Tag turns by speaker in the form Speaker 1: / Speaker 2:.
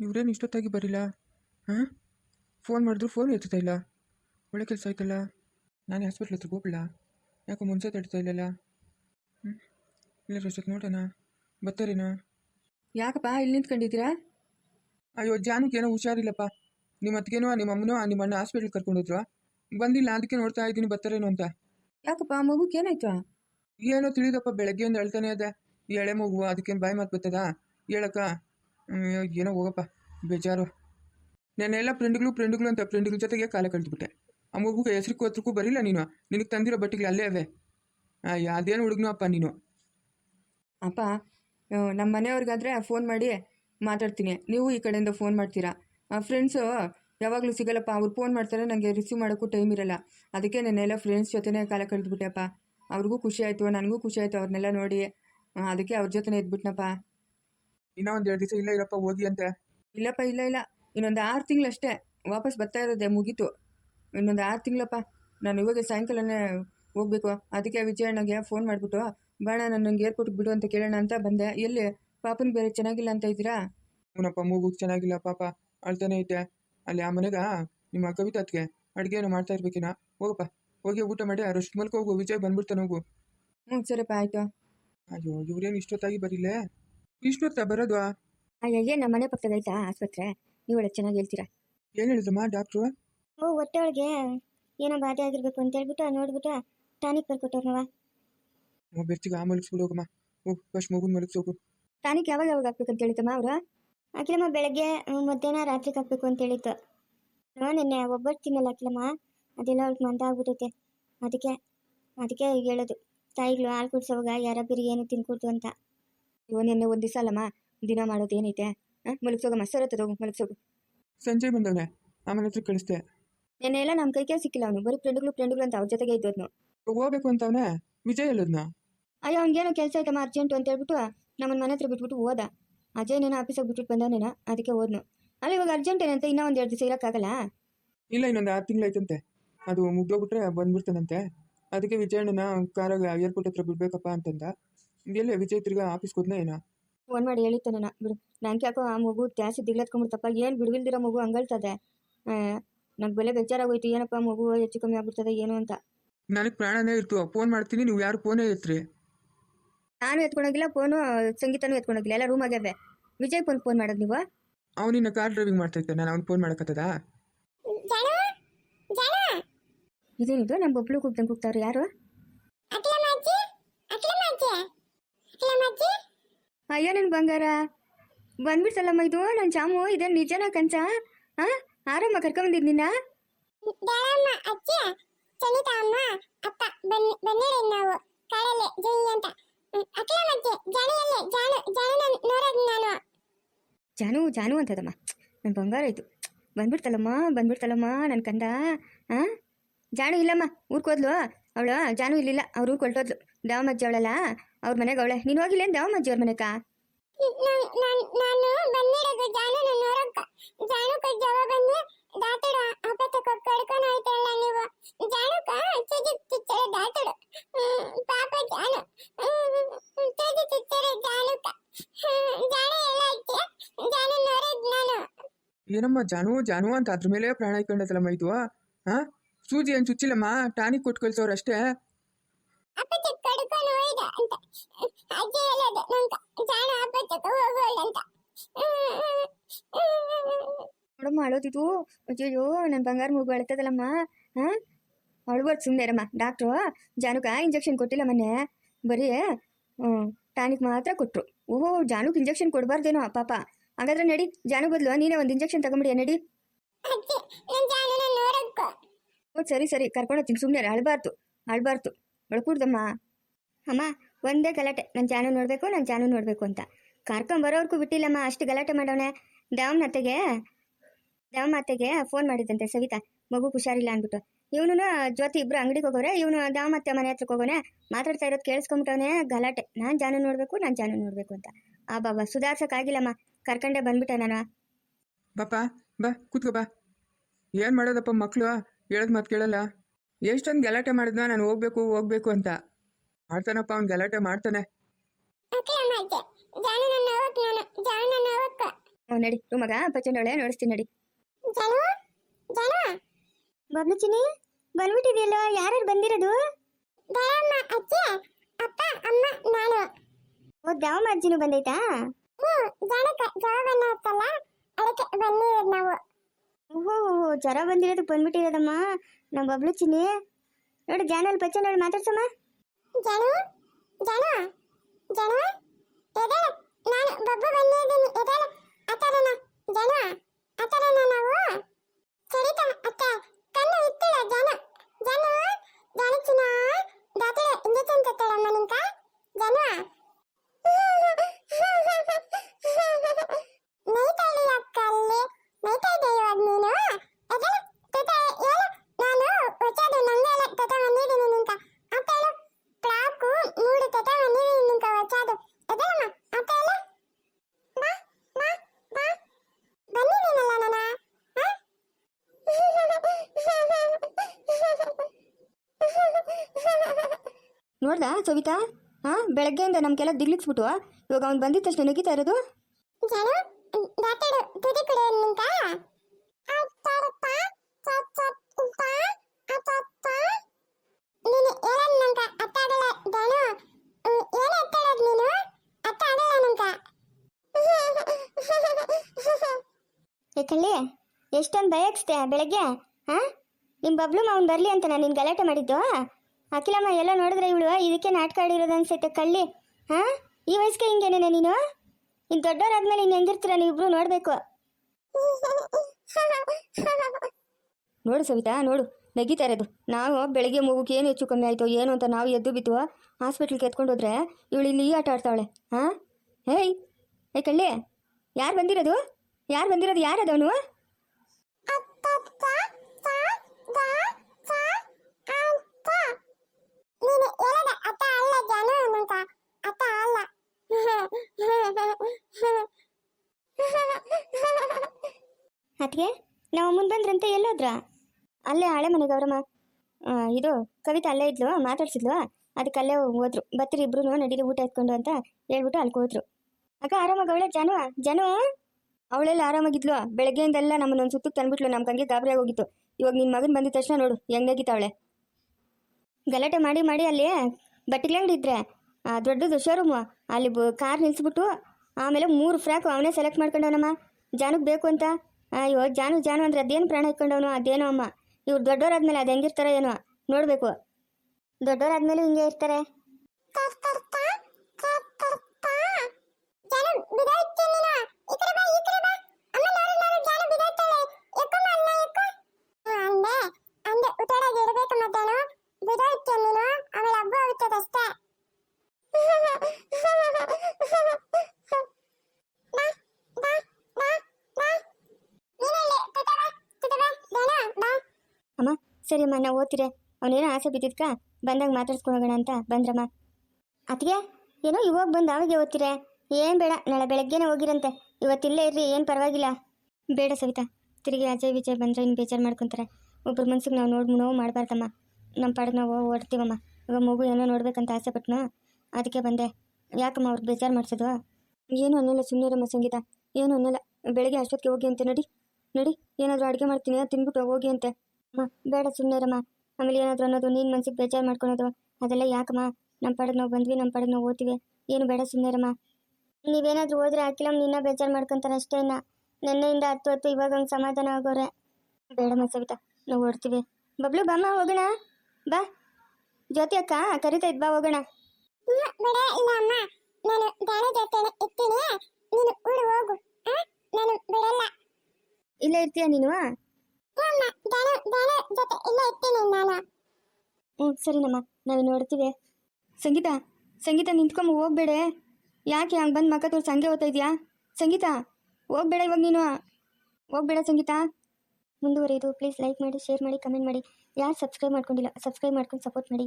Speaker 1: ಇವ್ರೇನು ಇಷ್ಟೊತ್ತಾಗಿ ಬರಿಲ್ಲ? ಹಾಂ? ಫೋನ್ ಮಾಡಿದ್ರು ಫೋನ್ ಎತ್ತುತ್ತಾ ಇಲ್ಲ? ಒಳ್ಳೆ ಕೆಲಸ ಆಯ್ತಲ್ಲ? ನಾನು ಹಾಸ್ಪಿಟ್ಲ್ ಹತ್ರಕ್ಕೆ ಹೋಗ್ಲಾ ಯಾಕೋ ಮುಂಚೆ ತಡ್ತಾ ಇಲ್ಲಲ್ಲ? ಹ್ಞೂ ಇಲ್ಲ ಅಷ್ಟೊತ್ತು ನೋಡೋಣ ಬರ್ತಾರೇನೋ?
Speaker 2: ಯಾಕಪ್ಪ ಇಲ್ಲಿ ನಿಂತ್ಕೊಂಡಿದ್ದೀರಾ?
Speaker 1: ಅಯ್ಯೋ ಜಾನಕ್ಕೆ ಏನೋ ಹುಷಾರಿಲ್ಲಪ್ಪ. ನಿಮ್ಮ ಅತ್ತಿಗೆನೋ ನಿಮ್ಮ ಅಮ್ಮನೋ ನಿಮ್ಮ ಅಣ್ಣ ಹಾಸ್ಪಿಟ್ಲ್ ಕರ್ಕೊಂಡೋದ್ರು ಬಂದಿಲ್ಲ ಅದಕ್ಕೆ ನೋಡ್ತಾ ಇದ್ದೀನಿ ಬರ್ತಾರೇನೋ ಅಂತ.
Speaker 2: ಯಾಕಪ್ಪ ಮಗುಗೆ ಏನಾಯ್ತು?
Speaker 1: ಏನೋ ತಿಳಿದಪ್ಪ ಬೆಳಗ್ಗೆಯಿಂದ ಹೇಳ್ತಾನೆ ಅದೇ. ಎಳೆ ಮಗು ಅದಕ್ಕೇನು ಬಾಯಿ ಮಾತು ಬತ್ತದಾ? ಹೇಳಕ್ಕ? ಏನೋ ಹೋಗಪ್ಪ, ಬೇಜಾರು. ನಾನೆಲ್ಲ ಫ್ರೆಂಡ್ಗಳು ಫ್ರೆಂಡ್ಗಳು ಅಂತ ಫ್ರೆಂಡ್ಗಳ ಜೊತೆಗೆ ಕಾಲ ಕಳೆದ್ಬಿಟ್ಟೆ. ಆ ಮಗುಗೆ ಹೆಸ್ರಿಗೂ ಹತ್ರಕ್ಕೂ ಬರಿಲ್ಲ ನೀನು. ನಿನಗೆ ತಂದಿರೋ ಬಟ್ಟೆಗಳು ಅಲ್ಲೇ ಅವೆ ಅದೇನು ಹುಡುಗನು ಅಪ್ಪ ನೀನು.
Speaker 2: ಅಪ್ಪ ನಮ್ಮ ಮನೆಯವ್ರಿಗಾದ್ರೆ ಫೋನ್ ಮಾಡಿ ಮಾತಾಡ್ತೀನಿ. ನೀವು ಈ ಕಡೆಯಿಂದ ಫೋನ್ ಮಾಡ್ತೀರಾ? ಫ್ರೆಂಡ್ಸು ಯಾವಾಗಲೂ ಸಿಗಲ್ಲಪ್ಪ. ಅವ್ರು ಫೋನ್ ಮಾಡ್ತಾರೆ ನನಗೆ ರಿಸೀವ್ ಮಾಡೋಕ್ಕೂ ಟೈಮ್ ಇರಲ್ಲ. ಅದಕ್ಕೆ ನಾನೆಲ್ಲ ಫ್ರೆಂಡ್ಸ್ ಜೊತೆನೇ ಕಾಲ ಕಳೆದುಬಿಟ್ಟೆಪ್ಪ. ಅವ್ರಿಗೂ ಖುಷಿ ಆಯಿತು, ನನಗೂ ಖುಷಿ ಆಯಿತು ಅವ್ರನ್ನೆಲ್ಲ ನೋಡಿ. ಅದಕ್ಕೆ ಅವ್ರ ಜೊತೆನೇ ಇದ್ಬಿಟ್ನಪ್ಪ.
Speaker 1: ಇನ್ನೂ ಒಂದು ಎರಡು ದಿವಸ ಇಲ್ಲ ಇಲ್ಲಪ್ಪ ಹೋಗಿ ಅಂತೆ.
Speaker 2: ಇಲ್ಲಪ್ಪ ಇಲ್ಲ ಇಲ್ಲ. ಇನ್ನೊಂದು ಆರು ತಿಂಗಳಷ್ಟೇ ವಾಪಸ್ ಬರ್ತಾ ಇರೋದೆ ಮುಗೀತು. ಇನ್ನೊಂದು ಆರು ತಿಂಗಳಪ್ಪ. ನಾನು ಇವಾಗ ಸಾಯಂಕಾಲನೇ ಹೋಗ್ಬೇಕು. ಅದಕ್ಕೆ ವಿಜಯಣ್ಣಗೆ ಫೋನ್ ಮಾಡಿಬಿಟ್ಟು ಬೇಡ ನಂಗೆ ಏರ್ಪೋರ್ಟ್ಗೆ ಬಿಡು ಅಂತ ಕೇಳೋಣ ಅಂತ ಬಂದೆ. ಎಲ್ಲಿ? ಪಾಪನ ಬೇರೆ ಚೆನ್ನಾಗಿಲ್ಲ ಅಂತ ಇದ್ದೀರಾ?
Speaker 1: ಅವನಪ್ಪ ಮೂಗು ಚೆನ್ನಾಗಿಲ್ಲ ಪಾಪ. ಅಳ್ತಾನೆ ಐತೆ. ಅಲ್ಲಿ ಆ ಮನೆಗ ನಿಮ್ಮ ಕವಿತಾತ್ಗೆ ಅಡುಗೆ ಏನೋ ಮಾಡ್ತಾ ಇರ್ಬೇಕಿನ ಹೋಗಪ್ಪ. ಹೋಗಿ ಊಟ ಮಾಡಿ ಅರಷ್ಟು ಮಲ್ಕೋಗು ವಿಜಯ್ ಬಂದ್ಬಿಡ್ತಾನೆ ಹೋಗು.
Speaker 2: ಹ್ಞೂ ಸರಿಯಪ್ಪ ಆಯಿತು.
Speaker 1: ಅಯ್ಯೋ ಇವ್ರೇನು ಇಷ್ಟೊತ್ತಾಗಿ ಬರಿಲ್ಲ ಇಷ್ಟೊತ್ತ ಬರೋದು
Speaker 3: ಅಯ್ಯ ಏನು ನಮ್ಮ ಮನೆ ಪಕ್ಕದಲ್ಲಿ ಐತಾ ಆಸ್ಪತ್ರೆ? ನೀವು ಒಳ್ಳೆ ಚೆನ್ನಾಗಿ ಹೇಳ್ತೀರಾ?
Speaker 1: ಏನು ಹೇಳಿದಮ್ಮ ಡಾಕ್ಟ್ರು
Speaker 3: ಓ ಹೊಟ್ಟೆಯೊಳಗೆ ಏನೋ ಬಾಧೆ ಆಗಿರ್ಬೇಕು ಅಂತ ಹೇಳ್ಬಿಟ್ಟು ನೋಡ್ಬಿಟ್ಟು ಟಾನಿಕ್ ಬರ್ಕೊಟ್ಟವ್ರವ
Speaker 1: ನಾವು ಬೆರ್ತಿಗೆ ಆ ಮಲಗಿಸ್ಬಿಡು ಹೋಗಮ್ಮ ಹೋಗು ಫಸ್ಟ್ ಮಗುನ ಮಲಗಿಸೋಗು
Speaker 3: ಟಾನಿಕ್ ಯಾವಾಗ ಯಾವಾಗ ಅಂತ ಹೇಳಿತಮ್ಮ ಅವರು? ಅಖಿಲಮ್ಮ ಬೆಳಗ್ಗೆ ಮಧ್ಯಾಹ್ನ ರಾತ್ರಿಗೆ ಹಾಕ್ಬೇಕು ಅಂತ ಹೇಳಿತ್ತು ನಾನು ನಿನ್ನೆ ಒಬ್ಬಟ್ಟು ತಿನ್ನಲ್ಲ ಅಖಿಲಮ್ಮ. ಅದೆಲ್ಲ ಅವ್ಳಿಗೆ ಮಂದ ಆಗ್ಬಿಟ್ಟೈತೆ ಅದಕ್ಕೆ ಅದಕ್ಕೆ ಹೇಳೋದು. ತಾಯಿಗಳು ಹಾಲು ಕುಡ್ಸೋವಾಗ ಬಿರಿ ಏನು ತಿನ್ಕೊಡ್ತು ಅಂತ.
Speaker 2: ಇವ ನಿನ್ನೆ ಒಂದು ದಿವಸ ಅಲ್ಲಮ್ಮ ದಿನ ಮಾಡೋದು ಏನೈತೆ? ಹಾಂ? ಮಲಗ್ಸೋಗಮ್ಮ ಸರ್ ಹತ್ತದ ಹೋಗು ಮಲಗ್ಸೋಗು
Speaker 1: ಸಂಜೆ ಬಂದವನೆ ಆಮೇಲೆ ಹತ್ರ ಕಳಿಸ್ದೆ.
Speaker 2: ನೆನ್ನೆ ಎಲ್ಲ ನಮ್ಮ ಕೈಗೆ ಸಿಕ್ಕಿಲ್ಲ ಅವನು ಬರೀ ಫ್ರೆಂಡ್ಗಳು ಫ್ರೆಂಡ್ಗಳು ಅಂತ ಅವ್ರ ಜೊತೆಗೆ ಇದ್ದೋದ್ನು.
Speaker 1: ಹೋಗ್ಬೇಕು ಅಂತವನೆ ವಿಜಯ್ ಹೇಳದ್ನ
Speaker 2: ಅಯ್ಯೋ ಅವ್ನಿಗೇನೋ ಕೆಲಸ ಐತಮ್ಮ ಅರ್ಜೆಂಟು ಅಂತ ಹೇಳ್ಬಿಟ್ಟು ನಮ್ಮನ್ನ ಮನೆ ಹತ್ರ ಬಿಟ್ಬಿಟ್ಟು ಹೋದ. ಅಜಯ್ ಆಫೀಸಿಗೆ ಬಿಟ್ಬಿಟ್ಟು ಬಂದವನೇನ ಅದಕ್ಕೆ ಹೋದ್ನು. ಅಲ್ಲಿ ಇವಾಗ ಅರ್ಜೆಂಟ್ ಏನಂತ? ಇನ್ನೂ ಒಂದು ಎರಡು ದಿವಸ ಇರೋಕ್ಕಾಗಲ್ಲ?
Speaker 1: ಇಲ್ಲ ಇನ್ನೊಂದು ಆರು ತಿಂಗಳಾಯ್ತಂತೆ ಅದು ಮುಗ್ದೋಗ್ಬಿಟ್ರೆ ಬಂದ್ಬಿಡ್ತಾನಂತೆ. ಅದಕ್ಕೆ ವಿಜಯಣ್ಣನ ಕಾರಾಗ ಏರ್ಪೋರ್ಟ್ ಹತ್ರ ಬಿಡ್ಬೇಕಪ್ಪ ಅಂತಂದ. ಎಲ್ಲೇ ವಿಜಯ್ ತಿರ್ಗ ಆಫೀಸ್ ಹೋದ್ನ ಏನ?
Speaker 2: ಫೋನ್ ಮಾಡಿ ಹೇಳಿತ್ತು ನಾನು ಬಿಡು. ನಂಗೆ ಯಾಕೋ ಆ ಮಗು ಜಾಸ್ತಿ ದಿಗ್ಲತ್ಕೊಂಡ್ಬಿಡ್ತಪ್ಪ. ಏನು ಬಿಡುವಿಲ್ದಿರೋ ಮಗು ಹಂಗಳ್ತದೆ ನಂಗೆ ಬೆಲೆ ಬೇಜಾರಾಗೋಯ್ತು. ಏನಪ್ಪ ಮಗು ಹೆಚ್ಚು ಕಮ್ಮಿ ಆಗ್ಬಿಡ್ತದೆ ಏನು ಅಂತ.
Speaker 1: ನನಗೆ ಪ್ರಾಣನೇ ಇರ್ತು. ಫೋನ್ ಮಾಡ್ತೀನಿ ನೀವು ಯಾರು ಫೋನ್ ಎತ್ರಿ
Speaker 2: ನಾನು ಎತ್ಕೊಂಡೋಗಿಲ್ಲ ಫೋನು ಸಂಗೀತನೂ ಎತ್ಕೊಂಡೋಗಿಲ್ಲ. ಎಲ್ಲ ರೂಮ್ ಆಗ್ಯಾವೆ. ವಿಜಯ್ ಫೋನ್ ಫೋನ್ ಮಾಡೋದು ನೀವು?
Speaker 1: ಅವನಿನ್ನ ಕಾರ್ ಡ್ರೈವಿಂಗ್ ಮಾಡ್ತಾ ಇದ್ದೆ ನಾನು ಅವ್ನು ಫೋನ್ ಮಾಡಕತ್ತದ?
Speaker 2: ಇದೇನಿದು ನಮ್ಮ ಬಬ್ಲು ಕೂಗ್ದಂಗೆ ಕೂಗ್ತಾವ್ರು ಯಾರು? ಅಯ್ಯೋ ನನ್ನ ಬಂಗಾರ. ಬಂದ್ಬಿಡ್ತಲ್ಲಮ್ಮ ಇದು. ನನ್ನ ಚಾಮು ಇದೇನು ನಿಜನ ಕಂಚ? ಹಾಂ ಆರಾಮ ಕರ್ಕೊಂಬಂದಿದ್ದು ನಿನ್ನ?
Speaker 4: ಜಾನು ಜಾನು
Speaker 2: ಅಂತದಮ್ಮ. ನನ್ನ ಬಂಗಾರ ಆಯ್ತು ಬಂದ್ಬಿಡ್ತಲ್ಲಮ್ಮ ಬಂದ್ಬಿಡ್ತಲ್ಲಮ್ಮ ನನ್ನ ಕಂದ ಹಾಂ ಜಾನು ಇಲ್ಲಮ್ಮ ಊರ್ಗೆ ಹೋದ್ಲು. ಅವಳು ಜಾನು ಇಲ್ಲಿಲ್ಲ ಅವ್ರ ಊರಿಗೆ ದೇವ ಮಜ್ಜಿ ಅವಳಲ್ಲ ಅವ್ರ ಮನೆಗೆ ಅವಳೆ. ನೀನು ಹೋಗಿಲ್ಲ ಅವ್ರ ಮನೆಗ?
Speaker 4: ಐತಿ. ಜಾನು ನೋಡೋದು ನಾನು.
Speaker 1: ಏನಮ್ಮ ಜಾನು ಜಾನು ಅಂತ ಅದ್ರ ಮೇಲೆ ಪ್ರಾಣ ಇಟ್ಕೊಂಡೈತಲ್ಲಮ್ಮ ಇದು ಹಾಂ ಸೂಜಿ ಏನು ಚುಚ್ಚಿಲ್ಲಮ್ಮ ಟಾನಿಕ್ ಕೊಟ್ಟು ಅಷ್ಟೇ.
Speaker 4: ಅಪ್ಪಚ್ಚ ಕಡ್ಕೊಂಡು ಹೋಯ್ದ ಅಂತ. ಅಜ್ಜಿ ಹೇಳೋದು ನಂಗ ಜಾಣ
Speaker 2: ನೋಡಮ್ಮ ಅಳೋದಿದು. ಅಯ್ಯೋ ನನ್ನ ಬಂಗಾರ ಮೂಗು ಅಳ್ತದಲ್ಲಮ್ಮ. ಹಾಂ? ಅಳ್ಬಾರ್ದು ಸುಮ್ಮನೆ ರಮ್ಮ ಡಾಕ್ಟ್ರು ಜಾನುಕ ಇಂಜೆಕ್ಷನ್ ಕೊಟ್ಟಿಲ್ಲ ಮೊನ್ನೆ. ಬರೀ ಟಾನಿಕ್ ಮಾತ್ರ ಕೊಟ್ಟರು ಓಹೋ ಜಾನುಕ್ ಇಂಜೆಕ್ಷನ್ ಕೊಡಬಾರ್ದೇನೋ ಪಾಪ. ಹಾಗಾದ್ರೆ ನಡಿ ಜಾನು ಬದಲು ನೀನೇ ಒಂದು ಇಂಜೆಕ್ಷನ್ ತಗೊಂಬಿಡಿ ನಡಿ. ಸರಿ ಸರಿ. ಕರ್ಕೊಂಡು ಹೋಗ್ತೀನಿ. ಸುಮ್ಮನೆ ಅಳ್ಬಾರ್ದು. ಅಳ್ಬಾರ್ದು. ಅಳ್ಕೂಡ್ದಮ್ಮ. ಅಮ್ಮ, ಒಂದೇ ಗಲಾಟೆ. ನನ್ನ ಜಾನು ನೋಡಬೇಕು ನನ್ನ ಜಾನು ನೋಡಬೇಕು ಅಂತ. ಕರ್ಕೊಂಬರೋರ್ಗೂ ಬಿಟ್ಟಿಲ್ಲಮ್ಮ. ಅಷ್ಟು ಗಲಾಟೆ ಮಾಡೋಣ. ದಾಮ್ ಅತ್ತೆಗೆ ದಾಮ್ ಅತ್ತೆಗೆ ಫೋನ್ ಮಾಡಿದ್ದಂತೆ ಸವಿತಾ. ಮಗು ಹುಷಾರಿಲ್ಲ ಅಂದ್ಬಿಟ್ಟು. ಇವನು ಜೊತೆ ಇಬ್ರು ಅಂಗಡಿಗೆ ಹೋಗೋರೆ. ಇವನು ದಾಮ್ ಅತ್ತೆ ಮನೆ ಹತ್ರಕ್ಕೆ ಹೋಗೋಣ ಮಾತಾಡ್ತಾ ಇರೋದು ಕೇಳಿಸ್ಕೊಂಬಿಟ್ಟವನೇ. ಗಲಾಟೆ. ನಾನು ಜಾನು ನೋಡಬೇಕು, ನಾನು ಜಾನು ನೋಡಬೇಕು ಅಂತ. ಆ, ಬಾಬಾ, ಸುಧಾರ್ಸೋಕ್ಕಾಗಿಲ್ಲಮ್ಮ. ಕರ್ಕಂಡೆ ಬಂದ್ಬಿಟ್ಟೆ ನಾನು.
Speaker 1: ಬಾಪಾ, ಬಾ, ಕೂತ್ಕೋ ಬಾ. ಏನು ಮಾಡೋದಪ್ಪ ಮಕ್ಕಳು ಹೇಳೋದು ಮಾತು ಕೇಳಲ್ಲ. ಎಷ್ಟೊಂದು ಗಲಾಟೆ ಮಾಡಿದ್ನ ನಾನು ಹೋಗ್ಬೇಕು ಹೋಗ್ಬೇಕು ಅಂತ. ಮಾಡ್ತಾನಪ್ಪ ಅವ್ನು ಗಲಾಟೆ ಮಾಡ್ತಾನೆ.
Speaker 5: ಹ್ಞೂ ನಡಿ. ರೂಮಗ ಪಚ್ಚನೊಳೆ ನೋಡಿಸ್ತೀನಿ ನಡಿ.
Speaker 4: ಜಾನು? ಜಾನು?
Speaker 2: ಬಬ್ಲು ಚಿನಿ ಬಂದ್ಬಿಟ್ಟಿದೆಯಲ್ಲೋ ಯಾರ್ಯಾರು ಬಂದಿರೋದು?
Speaker 4: ದಯಮ್ಮ ಅಜ್ಜಿ ಅಪ್ಪ ಅಮ್ಮ ನಾನು.
Speaker 2: ಓ ದ್ಯಾವಮ್ಮ ಅಜ್ಜಿನೂ ಬಂದೈತಾ?
Speaker 4: ಜವಾಬನ್ನ ಇತ್ತಲ್ಲ ಅದಕ್ಕೆ ಬನ್ನಿ ನಾವು.
Speaker 2: ಓಹೋ ಜ್ವರ ಬಂದಿರೋದು ಬಂದ್ಬಿಟ್ಟಿರೋದಮ್ಮ. ನಮ್ಮ ಬಬ್ಲು ಚಿನ್ನಿ. ನೋಡು ಜಾನಲ್ಲಿ ಬಚ್ಚ ನೋಡಿ ಮಾತಾಡ್ಸಮ್ಮ.
Speaker 4: ಜಾನು ಜಾನು ಎದೆ ನಾನು ಬಬ್ಬ ಬಂದಿದ್ದೀನಿ ಎದೆ ಆತರನ ಜಾನು ಆತರನ ನಾವು ಸರಿತ ಅತ್ತೆ ಕಣ್ಣು ಇತ್ತಿಳ ಜಾನು ಜಾನು ಜಾನು ಚಿನ್ನ ದಾತಳೆ ಇಂಜೆಕ್ಷನ್ ತತ್ತಳಮ್ಮ ನಿಂಕ ಜಾನು ನೈತಳ್ಳಿ ಅಕ್ಕಲ್ಲಿ ನೈತಾ ಇದೆ ಇವಾಗ ನೀನು ಎದೆ ತುತ ಹೇಳು ನಾನು ಹೊಸದು ನಂಗೆಲ್ಲ ತತ ಬಂದಿದ್ದೀನಿ ನಿಂಕ ಅತ್ತೇಳು ಪ್ಲಾಕು ಮೂಡು ತತ ಬಂದಿದ್ದೀನಿ ನಿಂಕ ಹೊಸದು ಎದೆಯಮ್ಮ ಅತ್ತೇಳು ಬಾ ಬಾ ಬಾ ಬಂದಿದ್ದೀನಲ್ಲ ನಾನು
Speaker 5: ನೋಡ್ದಾ ಸವಿತಾ? ಹಾ ಬೆಳಗ್ಗೆಯಿಂದ ನಮ್ಗೆಲ್ಲ ದಿಗ್ಲಿಕ್ಸ್ಬಿಟ್ಟು ಇವಾಗ ಅವ್ನು ಬಂದಿದ್ದ ತಕ್ಷಣ ನುಗ್ಗಿತಾ ಇರೋದು.
Speaker 4: ಕಳ್ಳಿ ನೀನು ನೀನು?
Speaker 2: ಎಷ್ಟೊಂದು ಬಯಕ್ಸ್ದೆ ಬೆಳಗ್ಗೆ ಹಾಂ ನಿಮ್ಮ ಬಬ್ಲು ಮಾವನ್ ಬರಲಿ ಅಂತ ನಾನು ನಿನ್ನ ಗಲಾಟೆ ಮಾಡಿದ್ದು. ಅಖಿಲಮ್ಮ ಎಲ್ಲ ನೋಡಿದ್ರೆ ಇವಳು ಇದಕ್ಕೆ ನಾಟಕ ಆಡಿರೋದು ಅನ್ಸೈತೆ ಕಳ್ಳಿ. ಹಾಂ ಈ ವಯಸ್ಸಿಗೆ ಹಿಂಗೇನೇನೆ ನೀನು? ಇನ್ನು ದೊಡ್ಡವರಾದ್ಮೇಲೆ ಇನ್ನು ಹೆಂಗಿರ್ತೀರ ನೀವಿಬ್ರು ನೋಡಬೇಕು.
Speaker 5: ನೋಡು ಸವಿತಾ ನೋಡು. ನಗಿತಾ ಇರೋದು. ನಾವು ಬೆಳಗ್ಗೆ ಮಗುಗೆ ಏನು ಹೆಚ್ಚು ಕಮ್ಮಿ ಆಯಿತು ಏನು ಅಂತ ನಾವು ಎದ್ದು ಬಿತ್ತು ಹಾಸ್ಪಿಟ್ಲ್ಗೆ ಎತ್ಕೊಂಡು ಹೋದ್ರೆ ಇವಳು ಇಲ್ಲಿ ಈ ಆಟ ಆಡ್ತಾವಳೆ. ಹಾಂ ಹೇಯ್ ಏ ಕಳ್ಳಿ ಯಾರು ಬಂದಿರೋದು? ಯಾರು ಬಂದಿರೋದು? ಯಾರದವನು?
Speaker 4: ನೀನು ಹೇಳದ ಅಲ್ಲ ಜಾನು ಅನ್ನಂತ ಅಲ್ಲ.
Speaker 2: ಅದಕ್ಕೆ ನಾವು ಮುಂದೆ ಬಂದ್ರಂತೆ ಎಲ್ಲೋದ್ರ? ಅಲ್ಲೇ ಹಳೆ ಮನೆಗೆ ಗೌರಮ್ಮ ಇದು ಕವಿತಾ ಅಲ್ಲೇ ಇದ್ಲು, ಮಾತಾಡ್ಸಿದ್ಲು. ಅದಕ್ಕೆ ಅಲ್ಲೇ ಹೋದ್ರು. ಬತ್ತಿರಿ ಇಬ್ರು ನಡೀರಿ ಊಟ ಎತ್ಕೊಂಡು ಅಂತ ಹೇಳ್ಬಿಟ್ಟು ಅಲ್ಲಿ ಹೋದ್ರು. ಅಕ್ಕ, ಆರಾಮಾಗ ಅವಳೆ ಜಾನು? ಜಾನು?
Speaker 5: ಅವಳೆಲ್ಲ ಆರಾಮಾಗಿದ್ಲು. ಬೆಳಗ್ಗೆಯಿಂದೆಲ್ಲ ನಮ್ಮನ್ನ ಒಂದು ಸುತ್ತಕ್ಕೆ ತಂದ್ಬಿಟ್ಲು. ನಮ್ಮ ಕಂಗೆ ಗಾಬರಿ ಆಗೋಗಿತ್ತು. ಇವಾಗ ನಿನ್ನ ಮಗನ ಬಂದಿದ ತಕ್ಷಣ ನೋಡು, ಹೆಂಗಾಗಿತ್ತು ನಗಿತಾವಳೆ
Speaker 2: ಗಲಾಟೆ ಮಾಡಿ ಮಾಡಿ ಅಲ್ಲಿ ಬಟ್ಟೆಗಳ ಅಂಗಡಿ ಇದ್ರೆ ದೊಡ್ಡದು ಶೋರೂಮು ಅಲ್ಲಿ ಕಾರ್ ನಿಲ್ಲಿಸ್ಬಿಟ್ಟು ಆಮೇಲೆ ಮೂರು ಫ್ರಾಕು ಅವನೇ ಸೆಲೆಕ್ಟ್ ಮಾಡ್ಕೊಂಡವನಮ್ಮ. ಜಾನಕ್ಕೆ ಬೇಕು ಅಂತ. ಅಯ್ಯೋ, ಜಾನು ಜಾನು ಅಂದ್ರೆ ಅದೇನು ಪ್ರಾಣ ಇಟ್ಕೊಂಡವನು? ಅದೇನೋ ಅಮ್ಮ. ಇವ್ರು ದೊಡ್ಡವರಾದ್ಮೇಲೆ ಅದು ಹೆಂಗಿರ್ತಾರೋ ಏನೋ? ನೋಡಬೇಕು. ದೊಡ್ಡವರಾದ್ಮೇಲೆ ಹಿಂಗೆ ಇರ್ತಾರೆ.
Speaker 4: ಕರ್ತರ್ತ ಕರ್ತರ್ತ ಜಾನು ಈ ಕಡೆ ಬಾ ಅಮ್ಮ ನೋಡು ನೋಡು ಜಾನು ಬಿದಾಯ್ತಾಳೆ ಎಕ್ಕಮ್ಮ ಅಲ್ಲ ಎಕ್ಕ ಅಂದೆ ಅಂದೆ ಉಟಾಡಾಗಿ ಇರ್ಬೇಕಮ್ಮ ಜಾನು ಬಿದಾಯ್ತು ನೀನು ಆಮೇಲೆ ಹಬ್ಬ ಆಗುತ್ತದಷ್ಟೇ
Speaker 2: ಅಮ್ಮ ಸರಿ ಅಮ್ಮ ನಾವು ಓದ್ತೀರ. ಅವನೇನೋ ಆಸೆ ಬಿದ್ದಿದ್ಕ ಬಂದಾಗ ಮಾತಾಡ್ಸ್ಕೊಂಡು ಹೋಗೋಣ ಅಂತ ಬಂದ್ರಮ್ಮ. ಅತಿಗೆ ಏನೋ ಇವಾಗ ಬಂದು ಅವಾಗೆ ಓದ್ತೀರ. ಏನು ಬೇಡ ನಾಳೆ ಬೆಳಗ್ಗೆನೇ ಹೋಗಿರಂತೆ. ಇವತ್ತಿಲ್ಲೇ ಇರ್ರಿ ಏನು ಪರವಾಗಿಲ್ಲ. ಬೇಡ ಸವಿತಾ ತಿರುಗಿ ಅಜಯ್ ವಿಜಯ್ ಬಂದರೆ ಇನ್ನು ಬೇಜಾರ್ ಮಾಡ್ಕೊತಾರೆ. ಒಬ್ಬರ ಮನ್ಸಿಗೆ ನಾವು ನೋಡಿ ನೋವು ಮಾಡಬಾರ್ದಮ್ಮ. ನಮ್ಮ ಪಾಡಿಗೆ ನಾವು ಓಡ್ತೀವಮ್ಮ. ಇವಾಗ ಮಗು ಏನೋ ನೋಡ್ಬೇಕಂತ ಆಸೆ ಪಟ್ನ? ಅದಕ್ಕೆ ಬಂದೆ. ಯಾಕಮ್ಮ ಅವ್ರಿಗೆ ಬೇಜಾರು ಮಾಡಿಸೋದು
Speaker 5: ಏನು ಅನ್ನೋಲ್ಲ ಸುಮ್ಮನೆ ಸಂಗೀತ. ಏನು ಅನ್ನೋಲ್ಲ. ಬೆಳಗ್ಗೆ ಅಷ್ಟೊತ್ತಿಗೆ ಹೋಗಿ ಅಂತೆ, ನಡಿ. ನಡಿ, ಏನಾದರೂ ಅಡುಗೆ ಮಾಡ್ತೀನಿ ತಿಂದ್ಬಿಟ್ಟು ಹೋಗಿ ಅಂತೆ.
Speaker 2: ಅಮ್ಮ, ಬೇಡ ಸುಮ್ಮನೆರಮ್ಮ ಆಮೇಲೆ ಏನಾದರೂ ಅನ್ನೋದು ನೀನು ಮನ್ಸಿಗೆ ಬೇಜಾರು ಮಾಡ್ಕೊಳೋದು. ಅದೆಲ್ಲ ಯಾಕಮ್ಮ? ನಮ್ಮ ಪಾಡಿಗೆ ನಾವು ಬಂದ್ವಿ, ನಮ್ಮ ಪಾಡಿಗೆ ನಾವು ಓದ್ತೀವಿ. ಏನು ಬೇಡ ಸುಮ್ಮನೆರಮ್ಮ ನೀವೇನಾದರೂ ಹೋದ್ರೆ ಹಾಕಿಲ್ಲ ನಿನ್ನ ಬೇಜಾರು ಮಾಡ್ಕೊತಾರೆ ಅಷ್ಟೇ ಇನ್ನ. ನಿನ್ನೆಯಿಂದ ಹತ್ತು ಹತ್ತು ಇವಾಗ ಹಂಗೆ ಸಮಾಧಾನ ಆಗೋರೆ. ಬೇಡಮ್ಮ ಸವಿತಾ, ನಾವು ಓಡ್ತೀವಿ. ಬಬ್ಲು, ಬಾಮ್ಮ ಹೋಗೋಣ. ಬಾ. ಜ್ಯೋತಿ ಅಕ್ಕ ಕರಿತಾ ಇದ್ ಬಾ ಹೋಗೋಣ.
Speaker 4: ಇಲ್ಲ ಬೇಡ ಇಲ್ಲ ಅಮ್ಮ. ನಾನು ದಾನ ಜೊತೆನೆ ಇರ್ತೀನಿ ನೀನು ಊರು ಹೋಗು. ಆ? ನಾನು ಬಿಡಲ್ಲ.
Speaker 2: ಇಲ್ಲೇ ಇರ್ತೀಯ ನೀನು?
Speaker 4: ಹ್ಞೂ ಅಮ್ಮ ದಾನ ದಾನ ಜೊತೆ ಇಲ್ಲೇ ಇರ್ತೀನಿ ನಾನು.
Speaker 2: ಹ್ಞೂ ಸರಿನಮ್ಮ. ನಾವು ನೋಡ್ತೀವಿ
Speaker 5: ಸಂಗೀತ ಸಂಗೀತ ನಿಂತ್ಕೊಂಬ ಹೋಗ್ಬೇಡ. ಯಾಕೆ ಹಂಗೆ ಬಂದು ಮಕ್ಕ ತೋರಿಸಿ ಹಂಗೆ ಓದ್ತಾ ಇದೆಯಾ? ಸಂಗೀತ ಹೋಗ್ಬೇಡ ಇವಾಗ ನೀನು. ಹೋಗ್ಬೇಡ ಸಂಗೀತ.
Speaker 2: ಮುಂದುವರಿಯೋದು ಪ್ಲೀಸ್ ಲೈಕ್ ಮಾಡಿ ಶೇರ್ ಮಾಡಿ ಕಮೆಂಟ್ ಮಾಡಿ. ಯಾರು ಸಬ್ಸ್ಕ್ರೈಬ್ ಮಾಡ್ಕೊಂಡಿಲ್ಲ ಸಬ್ಸ್ಕ್ರೈಬ್ ಮಾಡ್ಕೊಂಡು ಸಪೋರ್ಟ್ ಮಾಡಿ.